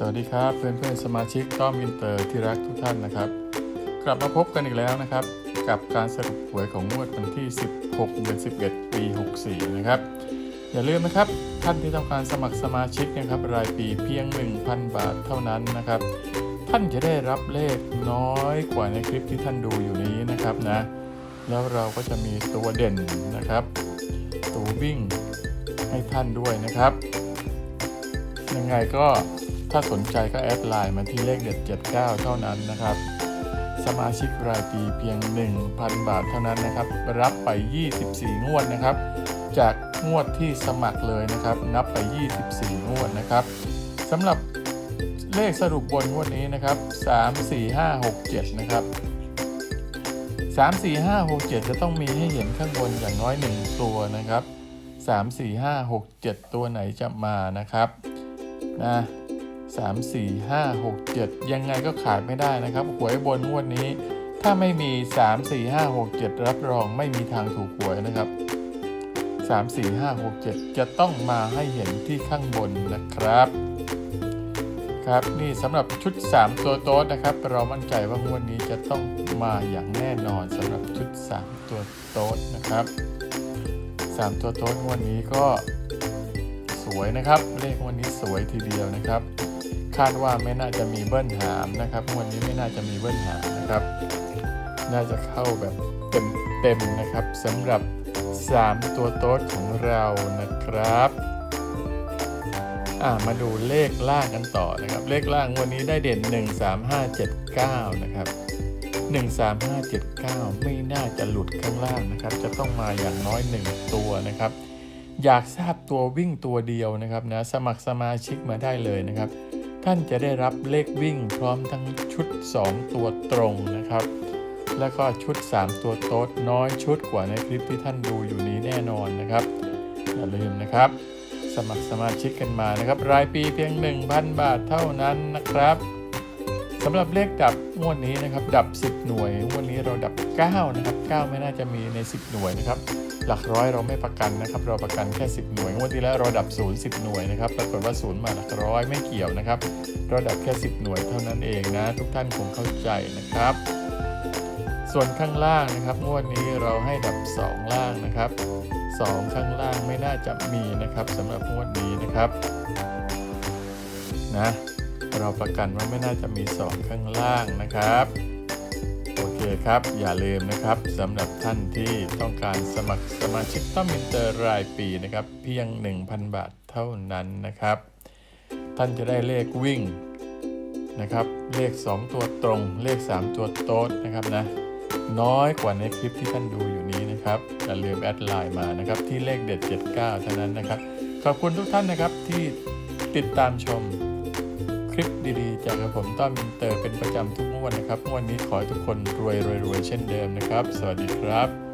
สวัสดีครับเพื่อนเพื่อนสมาชิกต้อมอินเตอร์ที่รักทุกท่านนะครับ กลับมาพบกันอีกแล้วนะครับ กับการสรุปหวยของงวดวันที่ 16เดือน11 ปี 64 นะครับ อย่าลืมนะครับท่านที่ต้องการสมัครสมาชิกนะครับรายปีเพียง 1,000 บาทเท่านั้นนะครับ ท่านจะได้รับเลขน้อยกว่าในคลิปที่ท่านดูอยู่นี้นะครับนะแล้วเราก็จะมีตัวเด่นนะครับ ตัววิ่งให้ท่านด้วยนะครับยังไงก็ ถ้าสนใจก็แอดไลน์มาที่เลขเด็ด 79 เท่านั้นนะครับ สมาชิกรายปีเพียง 1,000 บาทเท่านั้นนะครับ รับไป 24 งวดนะครับ จากงวดที่สมัครเลยนะครับ นับไป 24 งวดนะครับสำหรับเลขสรุปบนงวดนี้นะครับ 3 4 5 6 7 นะครับ 3 4 5 6 7 จะต้องมีให้เห็นข้างบนอย่างน้อย 1 ตัวนะครับ 3 4 5 6 7 ตัวไหนจะมานะครับนะ 3 4 5 6 7 ยังไงก็ขาดไม่ได้นะครับ หวยบนงวดนี้ ถ้าไม่มี 3 4 5 6 7 รับรองไม่มีทางถูกหวยนะครับ 3 4 5 6 7 จะต้องมาให้เห็นที่ข้างบนนะครับ ครับนี่สำหรับชุด 3 ตัวโต๊ดนะครับ เรามั่นใจว่างวดนี้จะต้องมาอย่างแน่นอนสำหรับชุด 3 ตัวโต๊ดนะครับ 3 ตัวโต๊ดงวดนี้ก็สวยนะครับเลขวันนี้สวยทีเดียวนะครับ คาดว่าไม่น่าจะมีเบิ้ลหามนะครับวดนี้ไม่น่าจะมีเบิ้ลหามนะครับ น่าจะเข้าแบบเต็มๆนะครับสำหรับ 3 ตัวโต๊ดของเรานะครับมาดูเลขล่างกันต่อนะครับ เลขล่างวันนี้ได้เด่น 1 3 5 7 9 นะครับ 1 3 5 7 9 ไม่น่าจะหลุดข้างล่างนะครับ จะต้องมาอย่างน้อย 1 ตัวนะครับ อยากทราบตัววิ่งตัวเดียวนะครับนะสมัครสมาชิกมาได้เลยนะครับ ท่านจะได้รับเลขวิ่งพร้อมทั้งชุด 2 ตัวตรงนะครับ แล้วก็ชุด 3 ตัวโต๊ดน้อยชุดกว่าในคลิปที่ท่านดูอยู่นี้แน่นอนนะครับ อย่าลืมนะครับ สมัครสมาชิกกันมานะครับ รายปีเพียง 1,000 บาทเท่านั้นนะครับ สำหรับเลขดับงวดนี้นะครับ ดับ 10 หน่วยงวดนี้เราดับ 9 นะครับ 9 ไม่น่าจะมีใน 10 หน่วยนะครับ หลักร้อยเราไม่ประกันนะครับ เราประกันแค่ 10 หน่วยงวดที่แล้วเราดับ 0 10 หน่วยนะครับปรากฏว่า 0 มาหลักร้อยไม่เกี่ยวนะครับ เราดับแค่ 10 หน่วยเท่านั้นเองนะ ทุกท่านคงเข้าใจนะครับ ส่วนข้างล่างนะครับงวดนี้เราให้ดับ 2 ล่างนะครับ 2 ข้างล่างไม่น่าจะมีนะครับสำหรับงวดนี้นะครับนะ เราประกันว่าไม่น่าจะมี2ข้างล่างนะครับ โอเคครับอย่าลืมนะครับสำหรับท่านที่ต้องการสมัครสมาชิกต้อมอินเตอร์รายปีนะครับ เพียง 1,000 บาทเท่านั้นนะครับ ท่านจะได้เลขวิ่งนะครับ เลข 2 ตัวตรง เลข 3 ตัวโต๊ดนะครับนะน้อยกว่าในคลิปที่ท่านดูอยู่นี้นะครับอย่าลืมแอดไลน์มานะครับที่เลขเด็ด 79 เท่านั้นนะครับ ขอบคุณทุกท่านนะครับที่ติดตามชม ลิปดีๆ จากผมต้อมอินเตอร์เป็นประจำทุกงวดนะครับงวดนี้ขอให้ทุกคนรวยรวยรวยเช่นเดิมนะครับ สวัสดีครับ